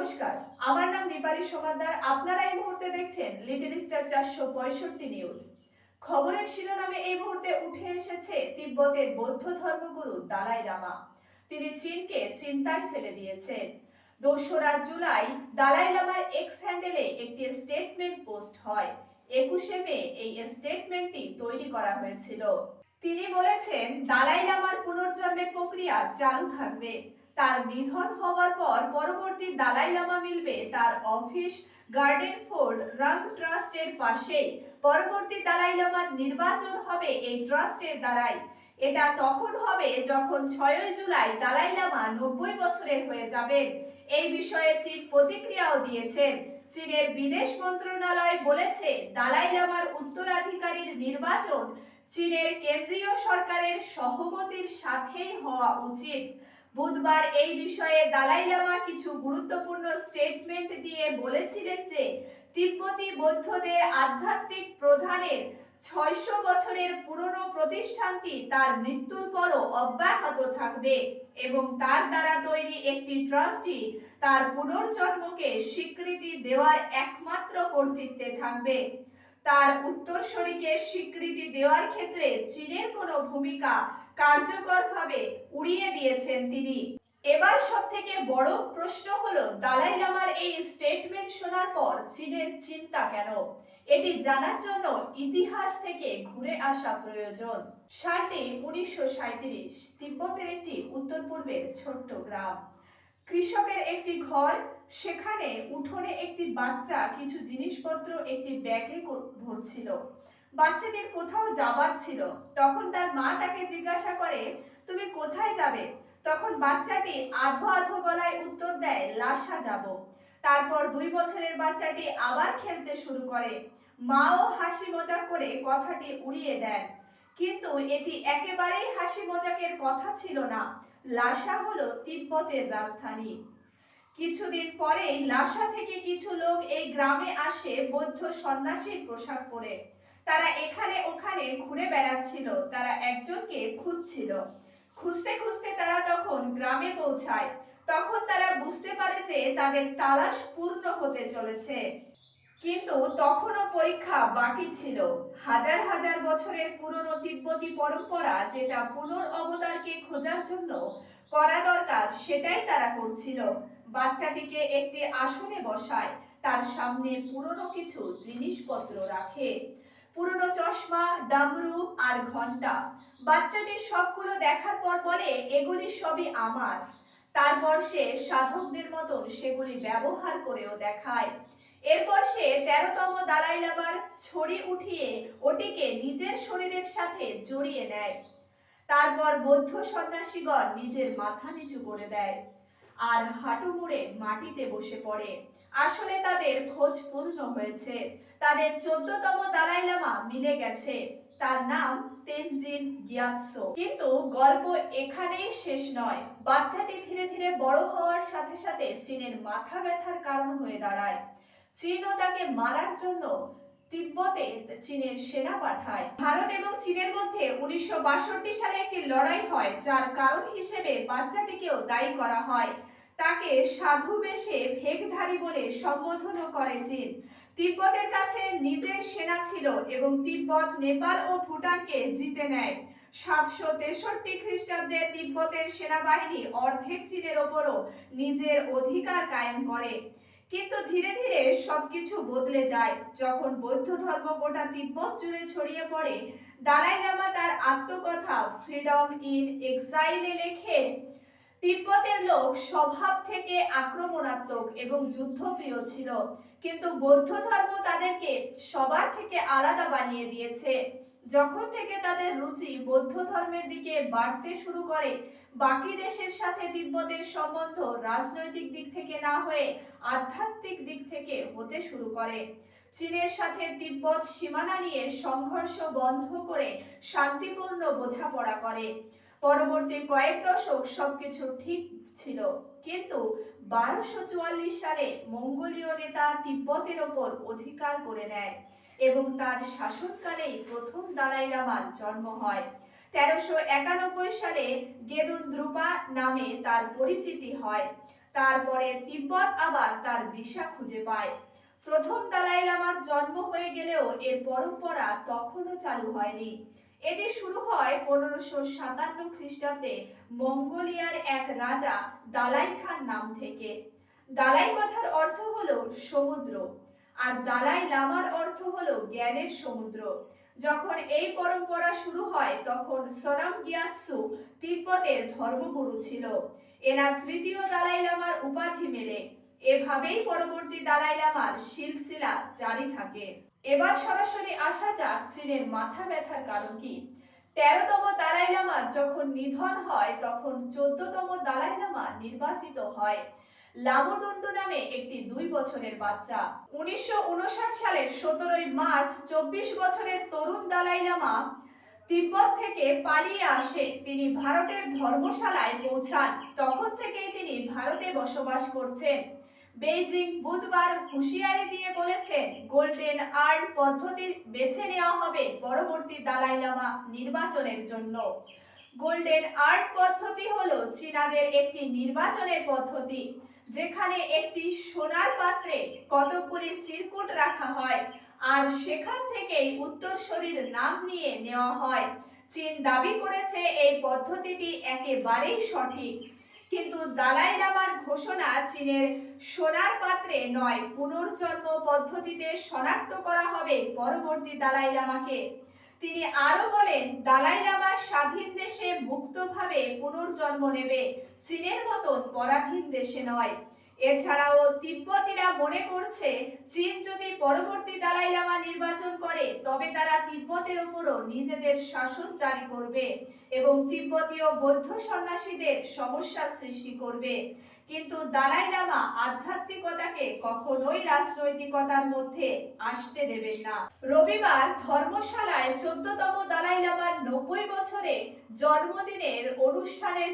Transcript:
নমস্কার। আমার নাম দীপালি সমাদ্দার আপনারা এই মুহূর্তে দেখছেন লিটল স্টার চারশো পঁয়ষট্টি নিউজ খবরের শিরোনামে এই মুহূর্তে উঠে এসেছে তিব্বতের বৌদ্ধ ধর্মগুরু দালাই লামা তিনি চীনকে চিন্তায় ফেলে দিয়েছেন। দোসরা জুলাই দালাই লামার এক্স হ্যান্ডেলে একটি স্টেটমেন্ট পোস্ট হয়। একুশে মে এই স্টেটমেন্টটি তৈরি করা হয়েছিল। তিনি বলেছেন, দালাই লামার পুনর্জন্মের প্রক্রিয়া চালু থাকবে। তার নিধন হওয়ার পর পরবর্তী দালাই লামা মিলবে তার অফিস গার্ডেন ফোর্ড রাং ট্রাস্টের পাশেই। পরবর্তী দালাই লামার নির্বাচন হবে এই ট্রাস্টের দ্বারাই। এটা তখন হবে যখন ছয়ই জুলাই দালাই লামা নব্বই বছরের হয়ে যাবেন এই বিষয়ে চীন প্রতিক্রিয়াও দিয়েছেন। চীনের বিদেশ মন্ত্রণালয় বলেছে, দালাই লামার উত্তরাধিকারীর নির্বাচন চীনের কেন্দ্রীয় সরকারের সহমতির সাথেই হওয়া উচিত। বুধবার এই বিষয়ে দালাই লামা কিছু গুরুত্বপূর্ণ স্টেটমেন্ট দিয়ে বলেছিলেন যে, তিব্বতী বৌদ্ধদের আধ্যাত্মিক প্রধানের ছয়শো বছরের পুরনো প্রতিষ্ঠানটি তার মৃত্যুর পরও অব্যাহত থাকবে এবং তার দ্বারা তৈরি একটি ট্রাস্টি তার পুনর্জন্মকে স্বীকৃতি দেওয়ার একমাত্র কর্তৃত্বে থাকবে। তার উত্তরসূরিকে স্বীকৃতি দেওয়ার ক্ষেত্রে চীনের কোনো ভূমিকা কার্যকরভাবে উড়িয়ে দিয়েছেন তিনি। এবার সব থেকে বড় প্রশ্ন হলো, দালাই লামার এই স্টেটমেন্ট শোনার পর চীনের চিন্তা কেন? এটি জানার জন্য ইতিহাস থেকে ঘুরে আসা প্রয়োজন। সালটি উনিশশো তিব্বতের একটি উত্তর পূর্বের ছোট্ট গ্রাম। কৃষকের একটি ঘর, সেখানে উঠোনে একটি বাচ্চা, কিছু জিনিসপত্র একটি ব্যাগে ভরছিল। বাচ্চাটির কোথাও যাবার ছিল। তখন তার মা তাকে জিজ্ঞাসা করে, তুমি কোথায় যাবে? তখন বাচ্চাটি আধো আধো গলায় উত্তর দেয়, লাসা যাব। তারপর দুই বছরের বাচ্চাটি আবার খেলতে শুরু করে। মাও হাসি মজাক করে কথাটি উড়িয়ে দেন। কিন্তু এটি একেবারেই হাসি মজাকের কথা ছিল না। লাসা হলো তিব্বতের রাজধানী। কিছুদিন পরেই লাসা থেকে কিছু লোক এই গ্রামে আসে বৌদ্ধ সন্ন্যাসীর পোশাক পরে। তারা এখানে ওখানে ঘুরে বেড়াচ্ছিল, তারা একজনকে খুঁজছিল। খুঁজতে খুঁজতে তারা তখন গ্রামে পৌঁছায়। তখন তারা বুঝতে পারে যে তাদের তালাশ পূর্ণ হতে চলেছে। কিন্তু তখনও পরীক্ষা বাকি ছিল। হাজার হাজার বছরের পুরনো তিব্বতী পরম্পরা যেটা পুনর অবতারকে খোঁজার জন্য করা দরকার, সেটাই তারা করছিল। বাচ্চাটিকে একটি আসনে বসায়, তার সামনে পুরনো কিছু জিনিসপত্র রাখে। পুরনো চশমা, ডামরু আর ঘণ্টা। বাচ্চাটি সবগুলো দেখার পর বলে, এগুলি সবই আমার। তারপর সে সাধকদের মতন সেগুলি ব্যবহার করেও দেখায়। এরপর সে তেরোতম দালাই লামার ছড়ি উঠিয়ে ওটিকে নিজের শরীরের সাথে জড়িয়ে নেয়। তারপর বৌদ্ধ সন্ন্যাসীগণ নিজের মাথা নিচু করে দেয় আর হাঁটু মুড়ে মাটিতে বসে পড়ে। আসলে তাদের খোঁজ পূর্ণ হয়েছে। তাদের চোদ্দতম দালাই লামা মিলে গেছে। তার নাম তেনজিন গিয়াৎসো। কিন্তু গল্প এখানেই শেষ নয়। বাচ্চাটি ধীরে ধীরে বড় হওয়ার সাথে সাথে চীনের মাথা ব্যথার কারণ হয়ে দাঁড়ায়। চীনও তাকে মারার জন্য তিব্বতে চীনের সেনা পাঠায়। ভারত এবং চীনের মধ্যে উনিশশো বাষট্টি সালে একটি লড়াই হয়, যার কারণ হিসেবে বাচ্চাটিকেও দায়ী করা হয়। তাকে সাধু বেশে ভেগধারী বলে সম্বোধনও করে চীন। তিব্বতের কাছে নিজের সেনা ছিল এবং তিব্বত, নেপাল ও ভুটানকে জিতে নেয়। সাতশো তেষট্টি খ্রিস্টাব্দে তিব্বতের সেনাবাহিনী অর্ধেক চীনের ওপরও নিজের অধিকার কায়েম করে। কিন্তু ধীরে ধীরে সবকিছু বদলে যায়। যখন বৌদ্ধ ধর্ম গোটা তিব্বত জুড়ে ছড়িয়ে পড়ে, দালাই লামা তার আত্মকথা ফ্রিডম ইন এক্সাইলে লেখে, তিব্বতের লোক স্বভাব থেকে আক্রমণাত্মক এবং যুদ্ধপ্রিয় ছিল, কিন্তু বৌদ্ধ ধর্ম তাদেরকে সবার থেকে আলাদা বানিয়ে দিয়েছে। যখন থেকে তাদের রুচি বৌদ্ধ ধর্মের দিকে বাড়তে শুরু করে, বাকি দেশের সাথে তিব্বতের সম্বন্ধ রাজনৈতিক দিক থেকে না হয়ে আধ্যাত্মিক দিক থেকে হতে শুরু করে। চীনের সাথে তিব্বত সীমানা নিয়ে সংঘর্ষ বন্ধ করে শান্তিপূর্ণ বোঝাপড়া করে। পরবর্তী কয়েক দশক সবকিছু ঠিক ছিল। কিন্তু বারোশো সালে মঙ্গোলীয় নেতা তিব্বতের ওপর অধিকার করে নেয়। এবং তার শাসনকালেই প্রথম দালাই লামার জন্ম হয়। তেরোশো একানব্বই সালে গেদুন দ্রুপা নামে তার পরিচিতি হয়। তারপরে তিব্বত আবার তার দিশা খুঁজে পায়। প্রথম দালাই লামার জন্ম হয়ে গেলেও এর পরম্পরা তখনও চালু হয়নি। এটি শুরু হয় পনেরোশো সাতান্ন খ্রিস্টাব্দে মঙ্গোলিয়ার এক রাজা দালাই খান নাম থেকে। দালাই কথার অর্থ হলো সমুদ্র। আর দালাই লামার অর্থ হলো জ্ঞানের সমুদ্র। যখন এই পরম্পরা শুরু হয়, তখন সরম গিয়াৎসু তিব্বতের ধর্মগুরু ছিল। এনার তৃতীয় দালাই লামার উপাধি মেলে। এভাবেই পরবর্তী দালাই লামার সিলসিলা জারি থাকে। এবার সরাসরি আসা যাক চীনের মাথা ব্যথার কারণ কি। তেরোতম দালাই লামার যখন নিধন হয়, তখন চোদ্দতম দালাই লামা নির্বাচিত হয়। লামোডুন্ডু নামে একটি দুই বছরের বাচ্চা। উনিশশো সালের সতেরোই মার্চ চব্বিশ বছরের তরুণ দালাই লামা তিব্বত থেকে পালিয়ে আসে। তিনি ভারতের ধর্মশালায় পৌঁছান। তখন থেকেই তিনি ভারতে বসবাস করছেন। বেইজিং বুধবার হুঁশিয়ারি দিয়ে বলেছেন গোল্ডেন আর্ট পদ্ধতি বেছে নেওয়া হবে পরবর্তী দালাই লামা নির্বাচনের জন্য। গোল্ডেন আর্ট পদ্ধতি হলো চীনাদের একটি নির্বাচনের পদ্ধতি। যেখানে একটি সোনার পাত্রে কতকগুলি চিরকুট রাখা হয়, আর সেখান থেকেই উত্তরসূরির নাম নিয়ে নেওয়া হয়। চীন দাবি করেছে এই পদ্ধতিটি একেবারেই সঠিক। কিন্তু দালাই লামার ঘোষণা চীনের সোনার পাত্রে নয়, পুনর্জন্ম পদ্ধতিতে শনাক্ত করা হবে পরবর্তী দালাই লামাকে তিনি আরও বলেন, দালাই লামা স্বাধীন দেশে মুক্তভাবে পুনর্জন্ম নেবে, চীনের মতন পরাধীন দেশে নয়। এছাড়াও তিব্বতীরা মনে করছে, চীন যদি পরবর্তী দালাই লামা নির্বাচন করে, তবে তারা তিব্বতের উপরও নিজেদের শাসন জারি করবে এবং তিব্বতীয় বৌদ্ধ সন্ন্যাসীদের সমস্যার সৃষ্টি করবে। কিন্তু দালাই লামা আধ্যাত্মিকতাকে কখনোই রাজনৈতিকতার মধ্যে আসতে দেবেন না। রবিবার ধর্মশালায় চোদ্দতম দালাই লামার নব্বই বছরে জন্মদিনের অনুষ্ঠানের